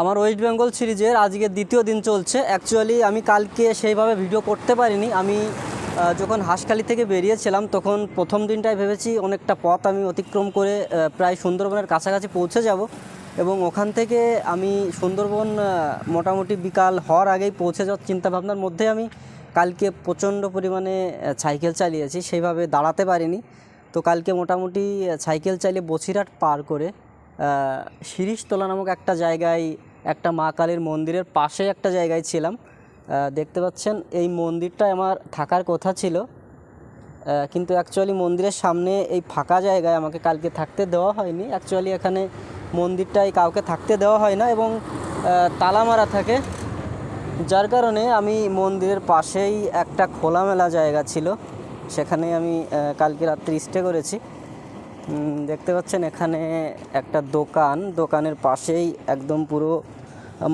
আমার ওয়েস্ট বেঙ্গল সিরিজের আজকে দ্বিতীয় দিন চলছে। অ্যাকচুয়ালি আমি কালকে সেইভাবে ভিডিও করতে পারিনি। আমি যখন হাঁসখালি থেকে বেরিয়েছিলাম, তখন প্রথম দিনটায় ভেবেছি অনেকটা পথ আমি অতিক্রম করে প্রায় সুন্দরবনের কাছাকাছি পৌঁছে যাব। এবং ওখান থেকে আমি সুন্দরবন মোটামুটি বিকাল হওয়ার আগেই পৌঁছে যাওয়ার চিন্তাভাবনার মধ্যে আমি কালকে প্রচণ্ড পরিমাণে সাইকেল চালিয়েছি। সেইভাবে দাঁড়াতে পারিনি। তো কালকে মোটামুটি সাইকেল চালিয়ে বসিরহাট পার করে শিরিশতলা নামক একটা জায়গায় একটা মা কালীর মন্দিরের পাশে একটা জায়গায় ছিলাম। দেখতে পাচ্ছেন, এই মন্দিরটা আমার থাকার কথা ছিল। কিন্তু অ্যাকচুয়ালি মন্দিরের সামনে এই ফাঁকা জায়গায় আমাকে কালকে থাকতে দেওয়া হয়নি। অ্যাকচুয়ালি এখানে মন্দিরটায় কাউকে থাকতে দেওয়া হয় না এবং তালা মারা থাকে। যার কারণে আমি মন্দিরের পাশেই একটা খোলামেলা জায়গা ছিল। সেখানে আমি কালকে রাত্রি স্টে করেছি। দেখতে পাচ্ছেন, এখানে একটা দোকান। দোকানের পাশেই একদম পুরো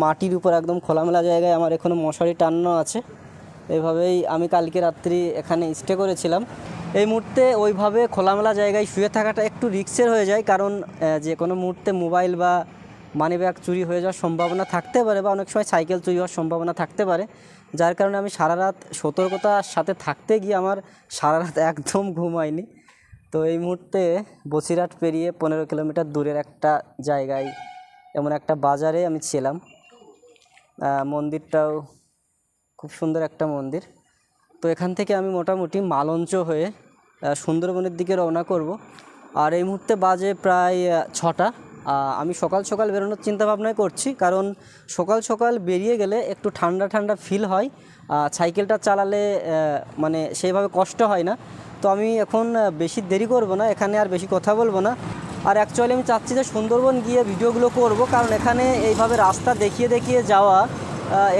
মাটির উপর একদম খোলামেলা জায়গায় আমার এখনও মশারি টানানো আছে। এভাবেই আমি কালকে রাত্রি এখানে স্টে করেছিলাম। এই মুহূর্তে ওইভাবে খোলামেলা জায়গায় শুয়ে থাকাটা একটু রিক্সের হয়ে যায়, কারণ যে কোনো মুহূর্তে মোবাইল বা মানি ব্যাগ চুরি হয়ে যাওয়ার সম্ভাবনা থাকতে পারে বা অনেক সময় সাইকেল চুরি হওয়ার সম্ভাবনা থাকতে পারে। যার কারণে আমি সারা রাত সতর্কতার সাথে থাকতে গিয়ে আমার সারা রাত একদম ঘুম হয়নি। তো এই মুহূর্তে বসিরহাট পেরিয়ে পনেরো কিলোমিটার দূরের একটা জায়গায় এমন একটা বাজারে আমি ছিলাম। মন্দিরটাও খুব সুন্দর একটা মন্দির। তো এখান থেকে আমি মোটামুটি মালঞ্চ হয়ে সুন্দরবনের দিকে রওনা করব। আর এই মুহূর্তে বাজে প্রায় ছটা। আমি সকাল সকাল বেরোনোর চিন্তা ভাবনাই করছি, কারণ সকাল সকাল বেরিয়ে গেলে একটু ঠান্ডা ঠান্ডা ফিল হয়। সাইকেলটা চালালে মানে সেইভাবে কষ্ট হয় না। তো আমি এখন বেশি দেরি করব না, এখানে আর বেশি কথা বলব না। আর অ্যাকচুয়ালি আমি চাচ্ছি যে সুন্দরবন গিয়ে ভিডিওগুলো করব, কারণ এখানে এইভাবে রাস্তা দেখিয়ে দেখিয়ে যাওয়া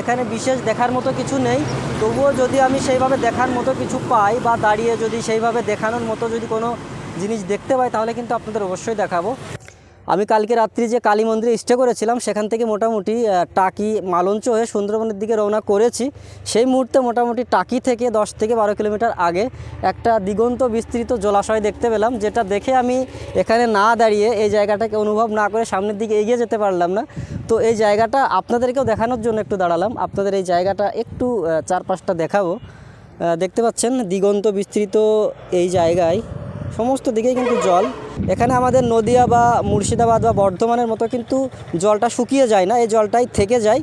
এখানে বিশেষ দেখার মতো কিছু নেই। তবুও যদি আমি সেইভাবে দেখার মতো কিছু পাই বা দাঁড়িয়ে যদি সেইভাবে দেখানোর মতো যদি কোনো জিনিস দেখতে পাই, তাহলে কিন্তু আপনাদের অবশ্যই দেখাবো। আমি কালকে রাত্রি যে কালী মন্দিরে স্টে করেছিলাম, সেখান থেকে মোটামুটি টাকি মালঞ্চ হয়ে সুন্দরবনের দিকে রওনা করেছি। সেই মুহূর্তে মোটামুটি টাকি থেকে দশ থেকে বারো কিলোমিটার আগে একটা দিগন্ত বিস্তৃত জলাশয় দেখতে পেলাম, যেটা দেখে আমি এখানে না দাঁড়িয়ে এই জায়গাটাকে অনুভব না করে সামনের দিকে এগিয়ে যেতে পারলাম না। তো এই জায়গাটা আপনাদেরকেও দেখানোর জন্য একটু দাঁড়ালাম। আপনাদের এই জায়গাটা একটু চারপাশটা দেখাবো। দেখতে পাচ্ছেন দিগন্ত বিস্তৃত এই জায়গায়। সমস্ত দিকেই কিন্তু জল। এখানে আমাদের নদিয়া বা মুর্শিদাবাদ বা বর্ধমানের মতো কিন্তু জলটা শুকিয়ে যায় না, এই জলটাই থেকে যায়।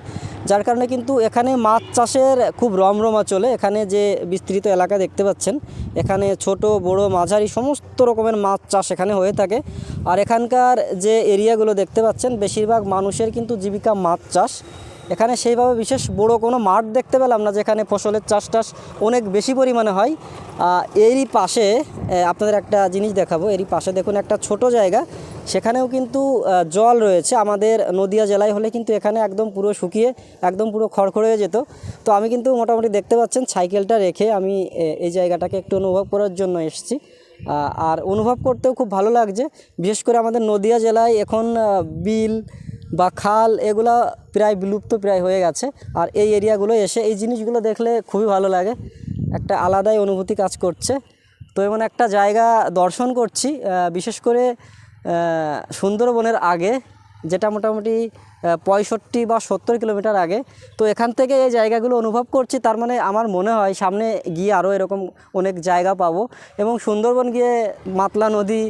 যার কারণে কিন্তু এখানে মাছ চাষের খুব রমরমা চলে। এখানে যে বিস্তৃত এলাকা দেখতে পাচ্ছেন, এখানে ছোট, বড়, মাঝারি সমস্ত রকমের মাছ চাষ এখানে হয়ে থাকে। আর এখানকার যে এরিয়াগুলো দেখতে পাচ্ছেন, বেশিরভাগ মানুষের কিন্তু জীবিকা মাছ চাষ। এখানে সেইভাবে বিশেষ বড় কোনো মাঠ দেখতে পেলাম না, যেখানে ফসলের চাষ টাস অনেক বেশি পরিমাণে হয়। এরই পাশে আপনাদের একটা জিনিস দেখাবো। এরই পাশে দেখুন একটা ছোট জায়গা, সেখানেও কিন্তু জল রয়েছে। আমাদের নদিয়া জেলায় হলে কিন্তু এখানে একদম পুরো শুকিয়ে, একদম পুরো খড়খড় হয়ে যেত। তো আমি কিন্তু মোটামুটি দেখতে পাচ্ছেন, সাইকেলটা রেখে আমি এই জায়গাটাকে একটু অনুভব করার জন্য এসেছি। আর অনুভব করতেও খুব ভালো লাগছে। বিশেষ করে আমাদের নদিয়া জেলায় এখন বিল বা খাল, এগুলো প্রায় বিলুপ্ত প্রায় হয়ে গেছে। আর এই এরিয়াগুলো এসে এই জিনিসগুলো দেখলে খুবই ভালো লাগে। একটা আলাদাই অনুভূতি কাজ করছে। তো এমন একটা জায়গা দর্শন করছি বিশেষ করে সুন্দরবনের আগে, যেটা মোটামুটি পঁয়ষট্টি বা সত্তর কিলোমিটার আগে। তো এখান থেকে এই জায়গাগুলো অনুভব করছি, তার মানে আমার মনে হয় সামনে গিয়ে আরও এরকম অনেক জায়গা পাবো। এবং সুন্দরবন গিয়ে মাতলা নদী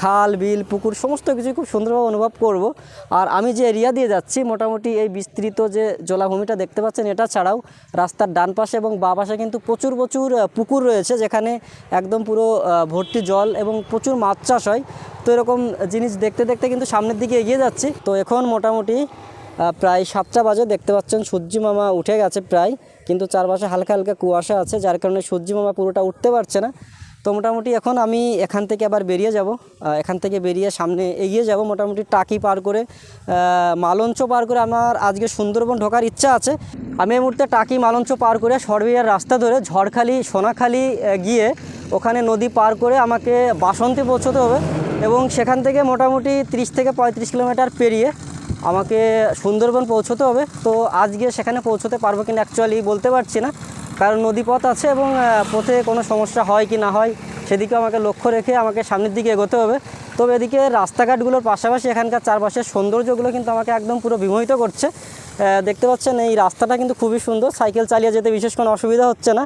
খাল, বিল, পুকুর, সমস্ত কিছু খুব সুন্দরভাবে অনুভব করব। আর আমি যে এরিয়া দিয়ে যাচ্ছি, মোটামুটি এই বিস্তৃত যে জলাভূমিটা দেখতে পাচ্ছেন, এটা ছাড়াও রাস্তার ডান পাশে এবং বা পাশে কিন্তু প্রচুর প্রচুর পুকুর রয়েছে, যেখানে একদম পুরো ভর্তি জল এবং প্রচুর মাছ চাষ হয়। তো এরকম জিনিস দেখতে দেখতে কিন্তু সামনের দিকে এগিয়ে যাচ্ছি। তো এখন মোটামুটি প্রায় সাতটা বাজে, দেখতে পাচ্ছেন সূর্য মামা উঠে গেছে প্রায়, কিন্তু চারপাশে হালকা হালকা কুয়াশা আছে, যার কারণে সূর্য মামা পুরোটা উঠতে পারছে না। তো মোটামুটি এখন আমি এখান থেকে আবার বেরিয়ে যাব। এখান থেকে বেরিয়ে সামনে এগিয়ে যাব মোটামুটি টাকি পার করে। মালঞ্চ পার করে আমার আজকে সুন্দরবন ঢোকার ইচ্ছা আছে। আমি এই মুহূর্তে টাকি মালঞ্চ পার করে সরবিয়ার রাস্তা ধরে ঝড়খালি, সোনাখালি গিয়ে ওখানে নদী পার করে আমাকে বাসন্তী পৌঁছতে হবে এবং সেখান থেকে মোটামুটি 30 থেকে পঁয়ত্রিশ কিলোমিটার পেরিয়ে আমাকে সুন্দরবন পৌঁছতে হবে। তো আজকে সেখানে পৌঁছতে পারব কিনা অ্যাকচুয়ালি বলতে পারছি না। কারণ নদীপথ আছে এবং পথে কোনো সমস্যা হয় কি না হয় সেদিকে আমাকে লক্ষ্য রেখে আমাকে সামনের দিকে এগোতে হবে। তবে এদিকে রাস্তাঘাটগুলোর পাশাপাশি এখানকার চারপাশের সৌন্দর্যগুলো কিন্তু আমাকে একদম পুরো বিমোহিত করছে। দেখতে পাচ্ছেন এই রাস্তাটা কিন্তু খুবই সুন্দর। সাইকেল চালিয়ে যেতে বিশেষ কোনো অসুবিধা হচ্ছে না।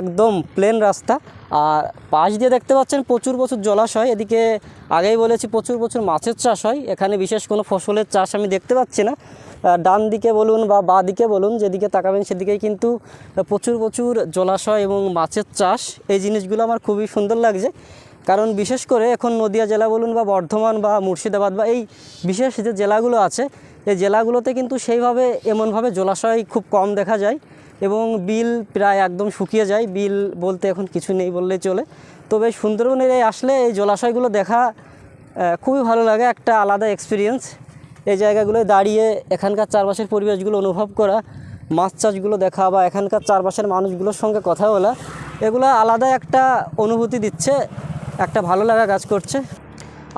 একদম প্লেন রাস্তা। আর পাশ দিয়ে দেখতে পাচ্ছেন প্রচুর প্রচুর জলাশয়। এদিকে আগেই বলেছি প্রচুর প্রচুর মাছের চাষ হয়। এখানে বিশেষ কোনো ফসলের চাষ আমি দেখতে পাচ্ছি না। ডান দিকে বলুন বা বা দিকে বলুন, যেদিকে তাকাবেন সেদিকেই কিন্তু প্রচুর প্রচুর জলাশয় এবং মাছের চাষ। এই জিনিসগুলো আমার খুবই সুন্দর লাগছে। কারণ বিশেষ করে এখন নদিয়া জেলা বলুন বা বর্ধমান বা মুর্শিদাবাদ বা এই বিশেষ যে জেলাগুলো আছে, এই জেলাগুলোতে কিন্তু সেইভাবে এমনভাবে জলাশয় খুব কম দেখা যায়। এবং বিল প্রায় একদম শুকিয়ে যায়। বিল বলতে এখন কিছু নেই বললেই চলে। তবে সুন্দরবনের এই আসলে এই জলাশয়গুলো দেখা খুবই ভালো লাগে, একটা আলাদা এক্সপিরিয়েন্স এই জায়গাগুলোয় দাঁড়িয়ে এখানকার চারপাশের পরিবেশগুলো অনুভব করা, মাছ চাষগুলো দেখা বা এখানকার চারপাশের মানুষগুলোর সঙ্গে কথা বলা, এগুলো আলাদা একটা অনুভূতি দিচ্ছে, একটা ভালো লাগা কাজ করছে।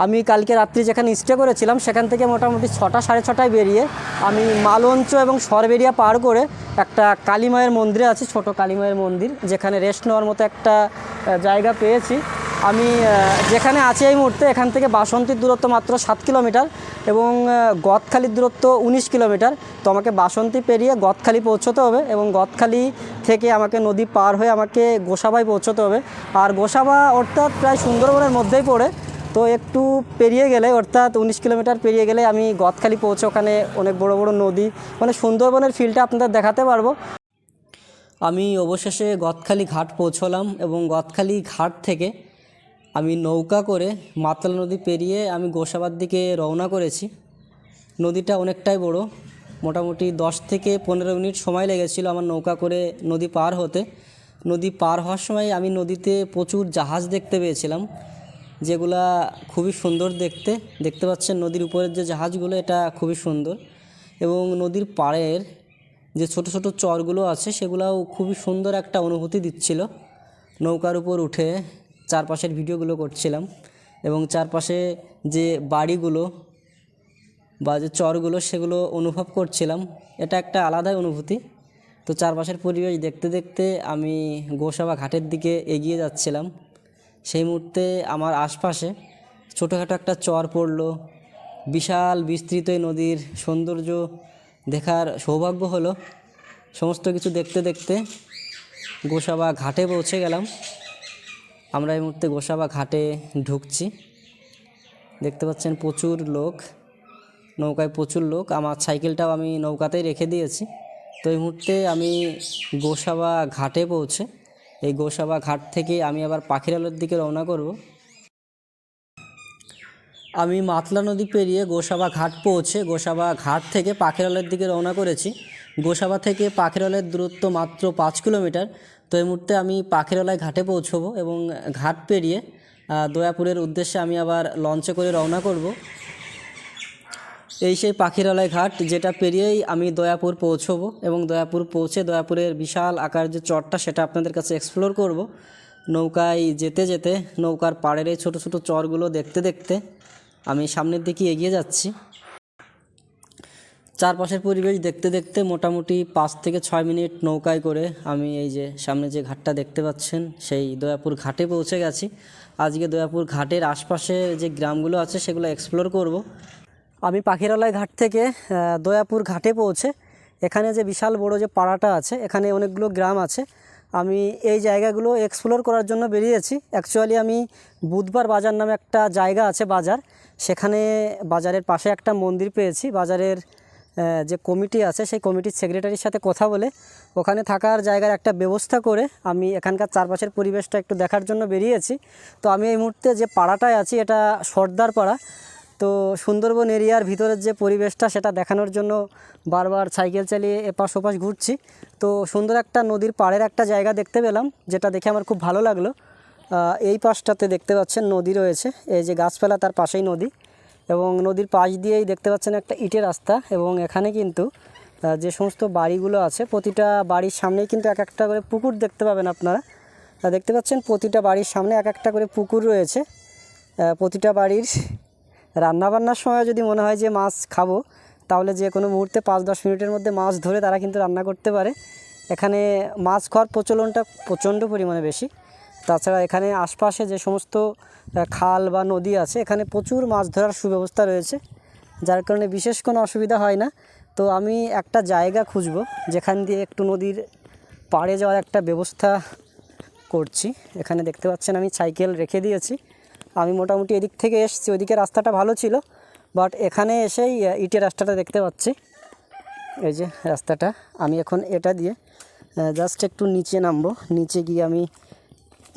আমি কালকে রাত্রি যেখানে স্টে করেছিলাম, সেখান থেকে মোটামুটি ছটা, সাড়ে ছটায় বেরিয়ে আমি মালঞ্চ এবং সরবেরিয়া পার করে একটা কালীমায়ের মন্দিরে আছি, ছোট কালীমায়ের মন্দির, যেখানে রেস্ট নেওয়ার মতো একটা জায়গা পেয়েছি। আমি যেখানে আছি এই মুহূর্তে, এখান থেকে বাসন্তীর দূরত্ব মাত্র সাত কিলোমিটার এবং গদখালির দূরত্ব উনিশ কিলোমিটার। তো আমাকে বাসন্তী পেরিয়ে গদখালি পৌঁছতে হবে এবং গদখালি থেকে আমাকে নদী পার হয়ে আমাকে গোসাবায় পৌঁছতে হবে। আর গোসাবা অর্থাৎ প্রায় সুন্দরবনের মধ্যেই পড়ে। তো একটু পেরিয়ে গেলে, অর্থাৎ উনিশ কিলোমিটার পেরিয়ে গেলে আমি গদখালি পৌঁছে ওখানে অনেক বড় বড় নদী মানে সুন্দরবনের ফিলটা আপনাদের দেখাতে পারব। আমি অবশেষে গদখালি ঘাট পৌঁছলাম এবং গদখালি ঘাট থেকে আমি নৌকা করে মাতাল নদী পেরিয়ে আমি গোসাবার দিকে রওনা করেছি। নদীটা অনেকটাই বড়, মোটামুটি দশ থেকে পনেরো মিনিট সময় লেগেছিল আমার নৌকা করে নদী পার হতে। নদী পার হওয়ার সময় আমি নদীতে প্রচুর জাহাজ দেখতে পেয়েছিলাম। যেগুলা খুবই সুন্দর দেখতে। দেখতে পাচ্ছেন নদীর উপরের যে জাহাজগুলো, এটা খুবই সুন্দর। এবং নদীর পাড়ের যে ছোট ছোট চরগুলো আছে, সেগুলাও খুবই সুন্দর একটা অনুভূতি দিচ্ছিল। নৌকার উপর উঠে চারপাশের ভিডিওগুলো করছিলাম এবং চারপাশে যে বাড়িগুলো বা যে চরগুলো, সেগুলো অনুভব করছিলাম। এটা একটা আলাদাই অনুভূতি। তো চারপাশের পরিবেশ দেখতে দেখতে আমি গোসাবা ঘাটের দিকে এগিয়ে যাচ্ছিলাম। সেই মুহূর্তে আমার আশপাশে ছোটোখাটো একটা চর পড়ল। বিশাল বিস্তৃত এই নদীর সৌন্দর্য দেখার সৌভাগ্য হলো, সমস্ত কিছু দেখতে দেখতে গোসাবা ঘাটে পৌঁছে গেলাম। আমরা এই মুহূর্তে গোসাবা ঘাটে ঢুকছি। দেখতে পাচ্ছেন প্রচুর লোক, নৌকায় প্রচুর লোক। আমার সাইকেলটাও আমি নৌকাতেই রেখে দিয়েছি। তো এই মুহূর্তে আমি গোসাবা ঘাটে পৌঁছে এই গোসাবা ঘাট থেকে আমি আবার পাখিরালয়ের দিকে রওনা করব। আমি মাতলা নদী পেরিয়ে গোসাবা ঘাট পৌঁছে গোসাবা ঘাট থেকে পাখিরালয়ের দিকে রওনা করেছি। গোসাবা থেকে পাখিরালয়ের দূরত্ব মাত্র পাঁচ কিলোমিটার। তো এই মুহূর্তে আমি পাখিরালয় ঘাটে পৌঁছবো এবং ঘাট পেরিয়ে দয়াপুরের উদ্দেশ্যে আমি আবার লঞ্চে করে রওনা করব। এই সেই পাখিরালয় ঘাট, যেটা পেরিয়েই আমি দয়াপুর পৌঁছবো এবং দয়াপুর পৌঁছে দয়াপুরের বিশাল আকার যে চরটা সেটা আপনাদের কাছে এক্সপ্লোর করব। নৌকায় যেতে যেতে, নৌকার পাড়ের এই ছোটো ছোটো চরগুলো দেখতে দেখতে আমি সামনের দিকে এগিয়ে যাচ্ছি। চারপাশের পরিবেশ দেখতে দেখতে মোটামুটি পাঁচ থেকে ছয় মিনিট নৌকায় করে আমি এই যে সামনে যে ঘাটটা দেখতে পাচ্ছেন, সেই দয়াপুর ঘাটে পৌঁছে গেছি। আজকে দয়াপুর ঘাটের আশপাশে যে গ্রামগুলো আছে, সেগুলো এক্সপ্লোর করব। আমি পাখিরালয় ঘাট থেকে দয়াপুর ঘাটে পৌঁছে এখানে যে বিশাল বড় যে পাড়াটা আছে, এখানে অনেকগুলো গ্রাম আছে। আমি এই জায়গাগুলো এক্সপ্লোর করার জন্য বেরিয়েছি। অ্যাকচুয়ালি আমি বুধবার বাজার নামে একটা জায়গা আছে বাজার। সেখানে বাজারের পাশে একটা মন্দির পেয়েছি। বাজারের যে কমিটি আছে, সেই কমিটির সেক্রেটারির সাথে কথা বলে ওখানে থাকার জায়গার একটা ব্যবস্থা করে আমি এখানকার চারপাশের পরিবেশটা একটু দেখার জন্য বেরিয়েছি। তো আমি এই মুহূর্তে যে পাড়াটায় আছি, এটা সর্দার পাড়া। তো সুন্দরবন এরিয়ার ভিতরের যে পরিবেশটা সেটা দেখানোর জন্য বারবার সাইকেল চালিয়ে এপাশ ওপাশ ঘুরছি। তো সুন্দর একটা নদীর পাড়ের একটা জায়গা দেখতে পেলাম, যেটা দেখে আমার খুব ভালো লাগল। এই পাশটাতে দেখতে পাচ্ছেন নদী রয়েছে, এই যে গাছপালা তার পাশেই নদী এবং নদীর পাশ দিয়েই দেখতে পাচ্ছেন একটা ইটের রাস্তা এবং এখানে কিন্তু যে সমস্ত বাড়িগুলো আছে, প্রতিটা বাড়ির সামনেই কিন্তু এক একটা করে পুকুর দেখতে পাবেন আপনারা। দেখতে পাচ্ছেন প্রতিটা বাড়ির সামনে এক একটা করে পুকুর রয়েছে। প্রতিটা বাড়ির রান্নাবান্নার সময় যদি মনে হয় যে মাছ খাব, তাহলে যে কোনো মুহূর্তে পাঁচ দশ মিনিটের মধ্যে মাছ ধরে তারা কিন্তু রান্না করতে পারে। এখানে মাছ খাওয়ার প্রচলনটা প্রচণ্ড পরিমাণে বেশি। তাছাড়া এখানে আশপাশে যে সমস্ত খাল বা নদী আছে, এখানে প্রচুর মাছ ধরার সুব্যবস্থা রয়েছে। যার কারণে বিশেষ কোনো অসুবিধা হয় না। তো আমি একটা জায়গা খুঁজবো, যেখান দিয়ে একটু নদীর পাড়ে যাওয়ার একটা ব্যবস্থা করছি। এখানে দেখতে পাচ্ছেন আমি সাইকেল রেখে দিয়েছি। আমি মোটামুটি এদিক থেকে এসেছি, ওইদিকে রাস্তাটা ভালো ছিল বাট এখানে এসেই ইটের রাস্তাটা দেখতে পাচ্ছি। এই যে রাস্তাটা, আমি এখন এটা দিয়ে জাস্ট একটু নিচে নামবো, নিচে গিয়ে আমি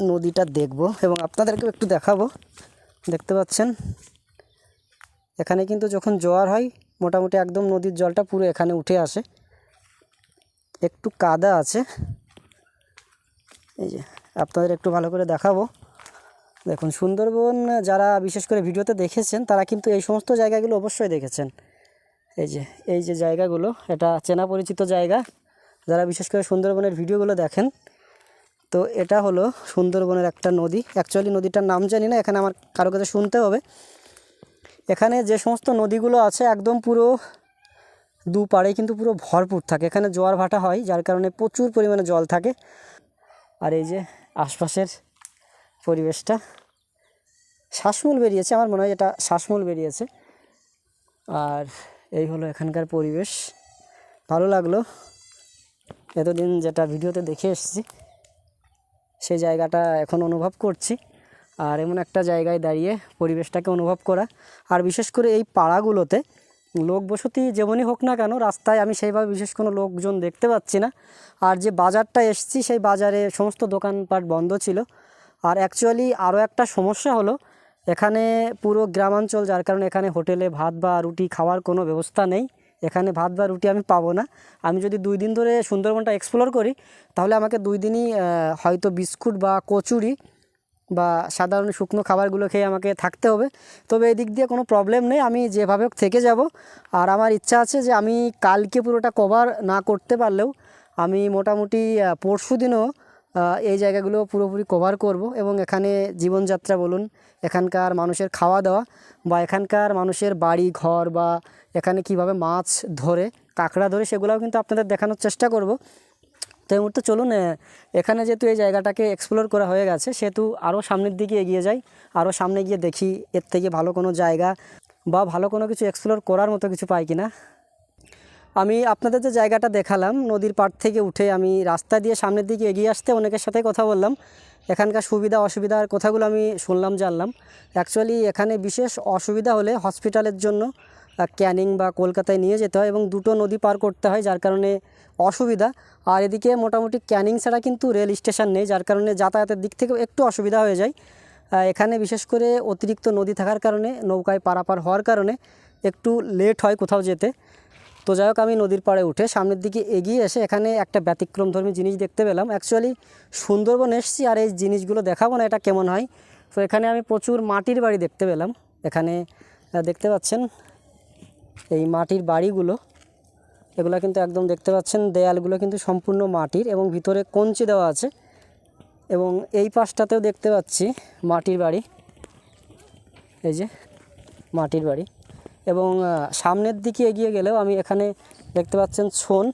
নদীটা দেখব এবং আপনাদেরকেও একটু দেখাবো। দেখতে পাচ্ছেন? এখানে কিন্তু যখন জোয়ার হয়, মোটামুটি একদম নদীর জলটা পুরো এখানে উঠে আসে। একটু কাদা আছে। এই যে আপনাদের একটু ভালো করে দেখাবো। দেখুন, সুন্দরবন যারা বিশেষ করে ভিডিওতে দেখেছেন, তারা কিন্তু এই সমস্ত জায়গাগুলো অবশ্যই দেখেছেন। এই যে এই যে জায়গাগুলো, এটা চেনা পরিচিত জায়গা। যারা বিশেষ করে সুন্দরবনের ভিডিওগুলো দেখেন, তো এটা হলো সুন্দরবনের একটা নদী। অ্যাকচুয়ালি নদীটার নাম জানি না, এখানে আমার কারও কাছে শুনতে হবে। এখানে যে সমস্ত নদীগুলো আছে, একদম পুরো দু পাড়ে কিন্তু পুরো ভরপুর থাকে। এখানে জোয়ার ভাটা হয়, যার কারণে প্রচুর পরিমাণে জল থাকে। আর এই যে আশপাশের পরিবেশটা। শ্বাসমূল বেরিয়েছে, আমার মনে হয় এটা শ্বাসমূল বেরিয়েছে। আর এই হলো এখানকার পরিবেশ। ভালো লাগল এতদিন যেটা ভিডিওতে দেখে এসেছি। সেই জায়গাটা এখন অনুভব করছি। আর এমন একটা জায়গায় দাঁড়িয়ে পরিবেশটাকে অনুভব করা। আর বিশেষ করে এই পাড়াগুলোতে লোক বসতি যেমনই হোক না কেন, রাস্তায় আমি সেইভাবে বিশেষ কোনো লোকজন দেখতে পাচ্ছি না। আর যে বাজারটা এসেছি, সেই বাজারে সমস্ত দোকানপাট বন্ধ ছিল। আর অ্যাকচুয়ালি আরও একটা সমস্যা হলো, এখানে পুরো গ্রামাঞ্চল, যার কারণে এখানে হোটেলে ভাত বা রুটি খাওয়ার কোনো ব্যবস্থা নেই। এখানে ভাত বা রুটি আমি পাবো না। আমি যদি দুই দিন ধরে সুন্দরবনটা এক্সপ্লোর করি, তাহলে আমাকে দুই দিনই হয়তো বিস্কুট বা কচুরি বা সাধারণ শুকনো খাবারগুলো খেয়ে আমাকে থাকতে হবে। তবে এই দিক দিয়ে কোনো প্রবলেম নেই, আমি যেভাবে থেকে যাব। আর আমার ইচ্ছা আছে যে আমি কালকে পুরোটা কভার না করতে পারলেও আমি মোটামুটি পরশু দিনও এই জায়গাগুলো পুরোপুরি কভার করব এবং এখানে জীবনযাত্রা বলুন, এখানকার মানুষের খাওয়া দাওয়া বা এখানকার মানুষের বাড়ি, ঘর বা এখানে কীভাবে মাছ ধরে, কাঁকড়া ধরে, সেগুলোও কিন্তু আপনাদের দেখানোর চেষ্টা করব। তো এই মুহূর্তে চলুন এখানে যেহেতু এই জায়গাটাকে এক্সপ্লোর করা হয়ে গেছে, সেহেতু আরও সামনের দিকে এগিয়ে যাই আরও সামনে গিয়ে দেখি এর থেকে ভালো কোনো জায়গা বা ভালো কোনো কিছু এক্সপ্লোর করার মতো কিছু পাই কিনা। আমি আপনাদের যে জায়গাটা দেখালাম, নদীর পাড় থেকে উঠে আমি রাস্তা দিয়ে সামনের দিকে এগিয়ে আসতে অনেকের সাথে কথা বললাম। এখানকার সুবিধা, অসুবিধার কথাগুলো আমি শুনলাম, জানলাম। অ্যাকচুয়ালি এখানে বিশেষ অসুবিধা হলে হসপিটালের জন্য ক্যানিং বা কলকাতায় নিয়ে যেতে হয় এবং দুটো নদী পার করতে হয়, যার কারণে অসুবিধা। আর এদিকে মোটামুটি ক্যানিং ছাড়া কিন্তু রেল স্টেশন নেই, যার কারণে যাতায়াতের দিক থেকেও একটু অসুবিধা হয়ে যায়। এখানে বিশেষ করে অতিরিক্ত নদী থাকার কারণে, নৌকায় পারাপার হওয়ার কারণে একটু লেট হয় কোথাও যেতে। তো যাই হোক, আমি নদীর পাড়ে উঠে সামনের দিকে এগিয়ে এসে এখানে একটা ব্যতিক্রমধর্মী জিনিস দেখতে পেলাম। অ্যাকচুয়ালি সুন্দরবন এসেছি আর এই জিনিসগুলো দেখাবো না, এটা কেমন হয়। তো এখানে আমি প্রচুর মাটির বাড়ি দেখতে পেলাম। এখানে দেখতে পাচ্ছেন এই মাটির বাড়িগুলো। এগুলো কিন্তু একদম দেখতে পাচ্ছেন, দেয়ালগুলো কিন্তু সম্পূর্ণ মাটির এবং ভিতরে কঞ্চি দেওয়া আছে এবং এই পাশটাতেও দেখতে পাচ্ছি মাটির বাড়ি। এই যে, মাটির বাড়ি। এবং সামনের দিকে এগিয়ে গেলেও আমি এখানে দেখতে পাচ্ছেন ছোন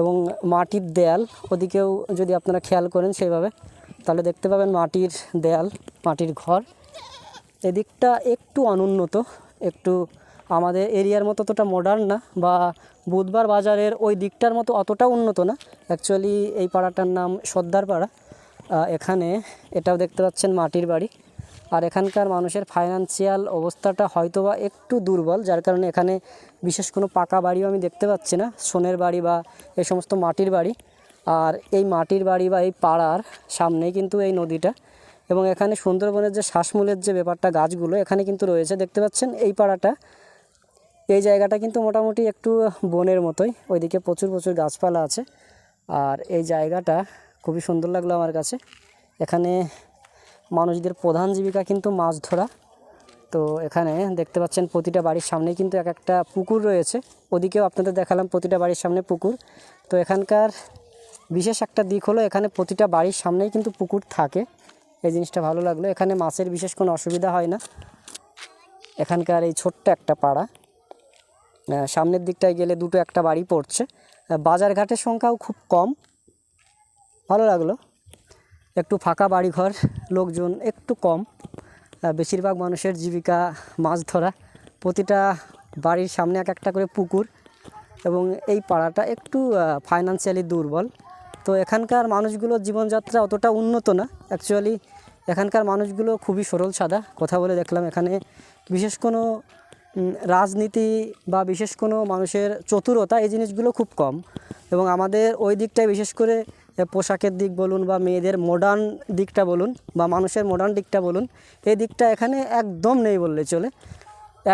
এবং মাটির দেয়াল। ওদিকেও যদি আপনারা খেয়াল করেন সেইভাবে, তাহলে দেখতে পাবেন মাটির দেয়াল, মাটির ঘর। এদিকটা একটু অনুন্নত, একটু আমাদের এরিয়ার মতো অতটা মডার্ন না, বা বুধবার বাজারের ওই দিকটার মতো অতটা উন্নত না। অ্যাকচুয়ালি এই পাড়াটার নাম সর্দার পাড়া এখানে এটাও দেখতে পাচ্ছেন মাটির বাড়ি। আর এখানকার মানুষের ফাইনান্সিয়াল অবস্থাটা হয়তো বা একটু দুর্বল, যার কারণে এখানে বিশেষ কোনো পাকা বাড়িও আমি দেখতে পাচ্ছি না, সোনের বাড়ি বা এই সমস্ত মাটির বাড়ি। আর এই মাটির বাড়ি বা এই পাড়ার সামনেই কিন্তু এই নদীটা এবং এখানে সুন্দরবনের যে শ্বাসমূলের যে ব্যাপারটা, গাছগুলো এখানে কিন্তু রয়েছে, দেখতে পাচ্ছেন? এই পাড়াটা, এই জায়গাটা কিন্তু মোটামুটি একটু বনের মতোই, ওইদিকে প্রচুর প্রচুর গাছপালা আছে। আর এই জায়গাটা খুবই সুন্দর লাগল আমার কাছে। এখানে মানুষদের প্রধান জীবিকা কিন্তু মাছ ধরা। তো এখানে দেখতে পাচ্ছেন প্রতিটা বাড়ির সামনেই কিন্তু এক একটা পুকুর রয়েছে। ওদিকেও আপনাদের দেখালাম প্রতিটা বাড়ির সামনে পুকুর। তো এখানকার বিশেষ একটা দিক হলো এখানে প্রতিটা বাড়ির সামনেই কিন্তু পুকুর থাকে। এই জিনিসটা ভালো লাগল। এখানে মাছের বিশেষ কোনো অসুবিধা হয় না। এখানকার এই ছোট্ট একটা পাড়া। সামনের দিকটায় গেলে দুটো একটা বাড়ি পড়ছে। বাজারঘাটের সংখ্যাও খুব কম। ভালো লাগল। একটু ফাঁকা বাড়িঘর, লোকজন একটু কম। বেশিরভাগ মানুষের জীবিকা মাছ ধরা। প্রতিটা বাড়ির সামনে এক একটা করে পুকুর এবং এই পাড়াটা একটু ফাইন্যান্সিয়ালি দুর্বল। তো এখানকার মানুষগুলোর জীবনযাত্রা অতটা উন্নত না। অ্যাকচুয়ালি এখানকার মানুষগুলো খুবই সরল সাদা। কথা বলে দেখলাম এখানে। বিশেষ কোনো রাজনীতি বা বিশেষ কোনো মানুষের চতুরতা এই জিনিসগুলো খুব কম। এবং আমাদের ওই দিকটায় বিশেষ করে পোশাকের দিক বলুন বা মেয়েদের মডার্ন দিকটা বলুন বা মানুষের মডার্ন দিকটা বলুন, এই দিকটা এখানে একদম নেই বললে চলে।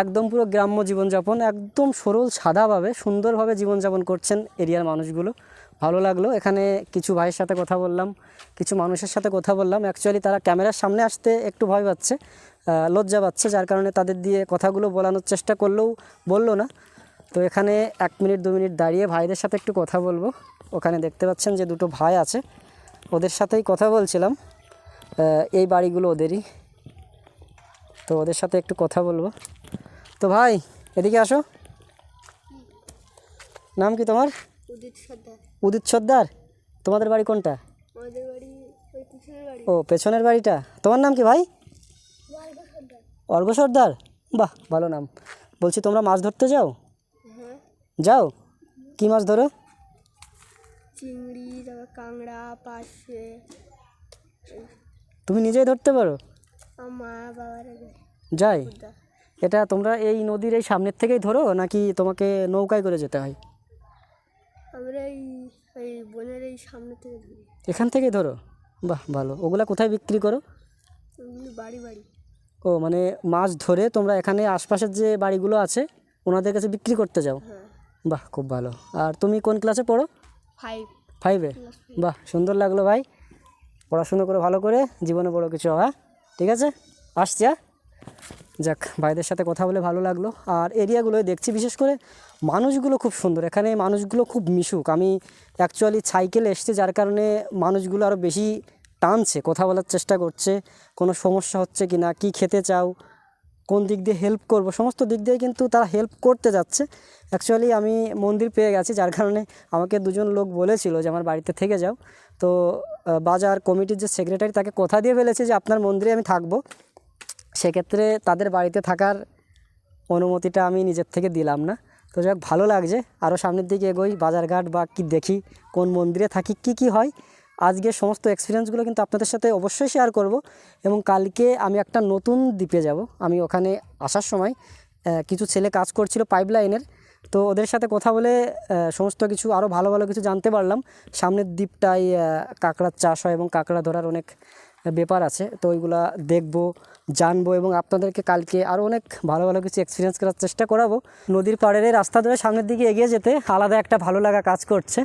একদম পুরো গ্রাম্য জীবনযাপন, একদম সরল, সাদাভাবে, সুন্দরভাবে জীবনযাপন করছেন এরিয়ার মানুষগুলো। ভালো লাগল, এখানে কিছু ভাইয়ের সাথে কথা বললাম, কিছু মানুষের সাথে কথা বললাম। অ্যাকচুয়ালি তারা ক্যামেরার সামনে আসতে একটু ভয় পাচ্ছে লজ্জা পাচ্ছে, যার কারণে তাদের দিয়ে কথাগুলো বলানোর চেষ্টা করলেও বলল না। তো এখানে এক মিনিট, দু মিনিট দাঁড়িয়ে ভাইদের সাথে একটু কথা বলব। ওখানে দেখতে পাচ্ছেন যে দুটো ভাই আছে। ওদের সাথেই কথা বলছিলাম। এই বাড়িগুলো ওদেরই। তো ওদের সাথে একটু কথা বলব। তো ভাই এদিকে আসো। নাম কি তোমার? উদিত সর্দার। তোমাদের বাড়ি কোনটা? ও পেছনের বাড়িটা। তোমার নাম কি ভাই? অর্ঘ সর্দার? বাহ ভালো নাম। বলছি তোমরা মাছ ধরতে যাও? হ্যাঁ। যাও? কি মাছ ধরো? চিংড়ি তারপর কাঁকড়া পাশে তুমি নিজেই ধরতে পারো? আমার বাবার যাই। এটা তোমরা এই নদীর এই সামনের থেকেই ধরো নাকি তোমাকে নৌকায় করে যেতে হয়? আমরা এই এই বোনের এই সামনে থেকে ধরি। এখান থেকেই ধরো? বাহ ভালো। ওগুলা কোথায় বিক্রি করো? বাড়ি বাড়ি। ও মানে মাছ ধরে তোমরা এখানে আশপাশের যে বাড়িগুলো আছে ওনাদের কাছে বিক্রি করতে যাও? হ্যাঁ। বাহ খুব ভালো। আর তুমি কোন ক্লাসে পড়ো? ফাইভ ফাইভে বাহ সুন্দর লাগল ভাই। পড়াশুনো করে ভালো করে জীবনে বড় কিছু হওয়া ঠিক আছে? আসছি হ্যাঁ? যাক ভাইদের সাথে কথা বলে ভালো লাগল। আর এরিয়াগুলোয় দেখছি বিশেষ করে মানুষগুলো খুব সুন্দর। এখানে মানুষগুলো খুব মিশুক। আমি অ্যাকচুয়ালি সাইকেলে এসছি যার কারণে মানুষগুলো আরও বেশি টানছে কথা বলার চেষ্টা করছে। কোনো সমস্যা হচ্ছে কি না কী খেতে চাও কোন দিক দিয়ে হেল্প করব, সমস্ত দিক দিয়ে কিন্তু তারা হেল্প করতে যাচ্ছে। অ্যাকচুয়ালি আমি মন্দির পেয়ে গেছি, যার কারণে আমাকে দুজন লোক বলেছিল যে আমার বাড়িতে থেকে যাও। তো বাজার কমিটির যে সেক্রেটারি তাকে কথা দিয়ে ফেলেছে যে আপনার মন্দিরে আমি থাকব। সেক্ষেত্রে তাদের বাড়িতে থাকার অনুমতিটা আমি নিজের থেকে দিলাম না। তো যাক, ভালো লাগছে। আরও সামনের দিকে এগোই, বাজারঘাট বা কি দেখি, কোন মন্দিরে থাকি, কি কি হয়। আজকে সমস্ত এক্সপিরিয়েন্সগুলো কিন্তু আপনাদের সাথে অবশ্যই শেয়ার করব এবং কালকে আমি একটা নতুন দ্বীপে যাব। আমি ওখানে আসার সময় কিছু ছেলে কাজ করছিল পাইপলাইনের তো ওদের সাথে কথা বলে সমস্ত কিছু আরও ভালো ভালো কিছু জানতে পারলাম। সামনের দ্বীপটায় কাঁকড়ার চাষ হয় এবং কাঁকড়া ধরার অনেক ব্যাপার আছে। তো ওইগুলা দেখব, জানব এবং আপনাদেরকে কালকে আরও অনেক ভালো ভালো কিছু এক্সপিরিয়েন্স করার চেষ্টা করাবো। নদীর পাড়ের রাস্তা ধরে সামনের দিকে এগিয়ে যেতে আলাদা একটা ভালো লাগা কাজ করছে।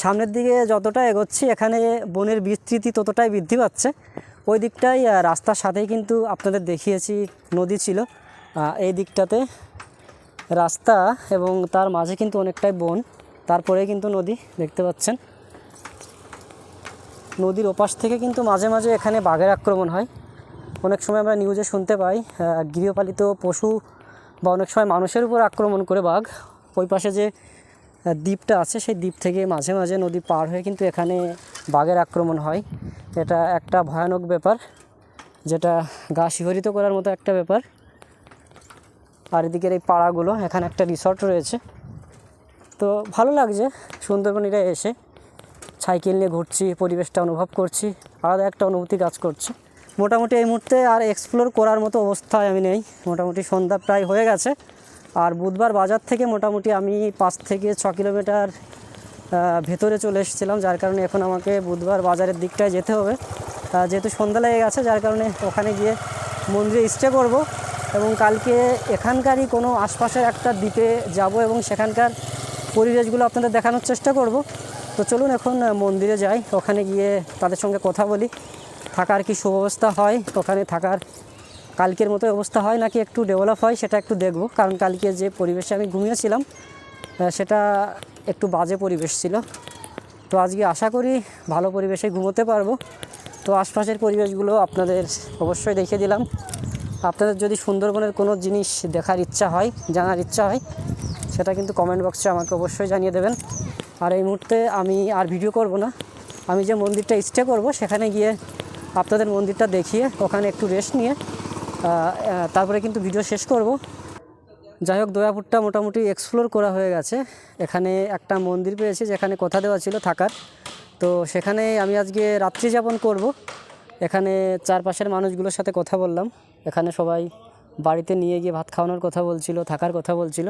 সামনের দিকে যতটা এগোচ্ছি, এখানে বনের বিস্তৃতি ততটাই বৃদ্ধি পাচ্ছে। ওই দিকটাই রাস্তার সাথেই কিন্তু আপনাদের দেখিয়েছি, নদী ছিল। এই দিকটাতে রাস্তা এবং তার মাঝে কিন্তু অনেকটাই বন, তারপরে কিন্তু নদী দেখতে পাচ্ছেন। নদীর ওপাশ থেকে কিন্তু মাঝে মাঝে এখানে বাঘের আক্রমণ হয়। অনেক সময় আমরা নিউজে শুনতে পাই গৃহপালিত পশু বা অনেক সময় মানুষের উপর আক্রমণ করে বাঘ। ওই পাশে যে দ্বীপটা আছে, সেই দ্বীপ থেকে মাঝে মাঝে নদী পার হয়ে কিন্তু এখানে বাঘের আক্রমণ হয়। এটা একটা ভয়ানক ব্যাপার, যেটা গা শিহরিত করার মতো একটা ব্যাপার। আর এদিকের এই পাড়াগুলো, এখানে একটা রিসর্ট রয়েছে। তো ভালো লাগছে, সুন্দরবনীরা এসে সাইকেল নিয়ে ঘুরছি, পরিবেশটা অনুভব করছি, আলাদা একটা অনুভূতি কাজ করছে। মোটামুটি এই মুহূর্তে আর এক্সপ্লোর করার মতো অবস্থায় আমি নেই। মোটামুটি সন্ধ্যা প্রায় হয়ে গেছে। আর বুধবার বাজার থেকে মোটামুটি আমি পাঁচ থেকে ছ কিলোমিটার ভেতরে চলে এসেছিলাম, যার কারণে এখন আমাকে বুধবার বাজারের দিকটায় যেতে হবে। যেহেতু সন্ধ্যা লেগে গেছে, যার কারণে ওখানে গিয়ে মন্দিরে স্টে করব এবং কালকে এখানকারই কোনো আশপাশের একটা দ্বীপে যাব এবং সেখানকার পরিবেশগুলো আপনাদের দেখানোর চেষ্টা করব। তো চলুন এখন মন্দিরে যাই, ওখানে গিয়ে তাদের সঙ্গে কথা বলি। থাকার কি সুব্যবস্থা হয়? ওখানে থাকার কালকের মতো অবস্থা হয় নাকি একটু ডেভেলপ হয় সেটা একটু দেখব। কারণ কালকে যে পরিবেশে আমি ঘুমিয়েছিলাম সেটা একটু বাজে পরিবেশ ছিল। তো আজকে আশা করি ভালো পরিবেশে ঘুমোতে পারব। তো আশপাশের পরিবেশগুলো আপনাদের অবশ্যই দেখিয়ে দিলাম। আপনাদের যদি সুন্দরবনের কোনো জিনিস দেখার ইচ্ছা হয়, জানার ইচ্ছা হয়, সেটা কিন্তু কমেন্ট বক্সে আমাকে অবশ্যই জানিয়ে দেবেন। আর এই মুহূর্তে আমি আর ভিডিও করব না। আমি যে মন্দিরটা স্টে করব, সেখানে গিয়ে আপনাদের মন্দিরটা দেখিয়ে, ওখানে একটু রেস্ট নিয়ে তারপরে কিন্তু ভিডিও শেষ করব। যাই হোক দয়াপুরটা মোটামুটি এক্সপ্লোর করা হয়ে গেছে। এখানে একটা মন্দির পেয়েছি, যেখানে কথা দেওয়া ছিল থাকার। তো সেখানে আমি আজকে রাত্রি যাপন করব। এখানে চারপাশের মানুষগুলোর সাথে কথা বললাম। এখানে সবাই বাড়িতে নিয়ে গিয়ে ভাত খাওয়ানোর কথা বলছিল, থাকার কথা বলছিল।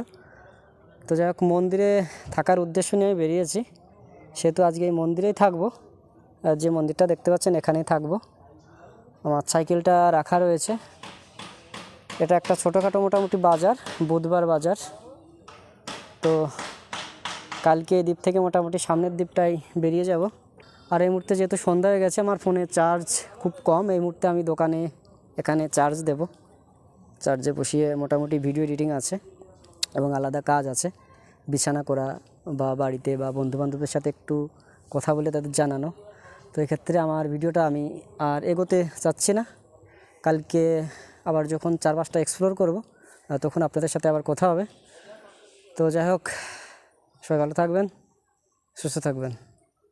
তো যাই হোক মন্দিরে থাকার উদ্দেশ্য নিয়ে আমি বেরিয়েছি। সেহেতু আজকে এই মন্দিরেই থাকব। যে মন্দিরটা দেখতে পাচ্ছেন, এখানেই থাকব। আমার সাইকেলটা রাখা রয়েছে। এটা একটা ছোটোখাটো মোটামুটি বাজার, বুধবার বাজার। তো কালকে এই দ্বীপ থেকে মোটামুটি সামনের দ্বীপটাই বেরিয়ে যাব। আর এই মুহূর্তে যেহেতু সন্ধ্যা হয়ে গেছে, আমার ফোনে চার্জ খুব কম। এই মুহূর্তে আমি দোকানে এখানে চার্জ দেব। চার্জে বসিয়ে মোটামুটি ভিডিও এডিটিং আছে এবং আলাদা কাজ আছে। বিছানা করা বা বাড়িতে বা বন্ধুবান্ধবদের সাথে একটু কথা বলে তাদের জানানো। তো এক্ষেত্রে আমার ভিডিওটা আমি আর এগোতে চাচ্ছি না। কালকে আবার যখন চার পাঁচটা এক্সপ্লোর করব তখন আপনাদের সাথে আবার কথা হবে। তো যাই হোক, সবাই ভালো থাকবেন, সুস্থ থাকবেন।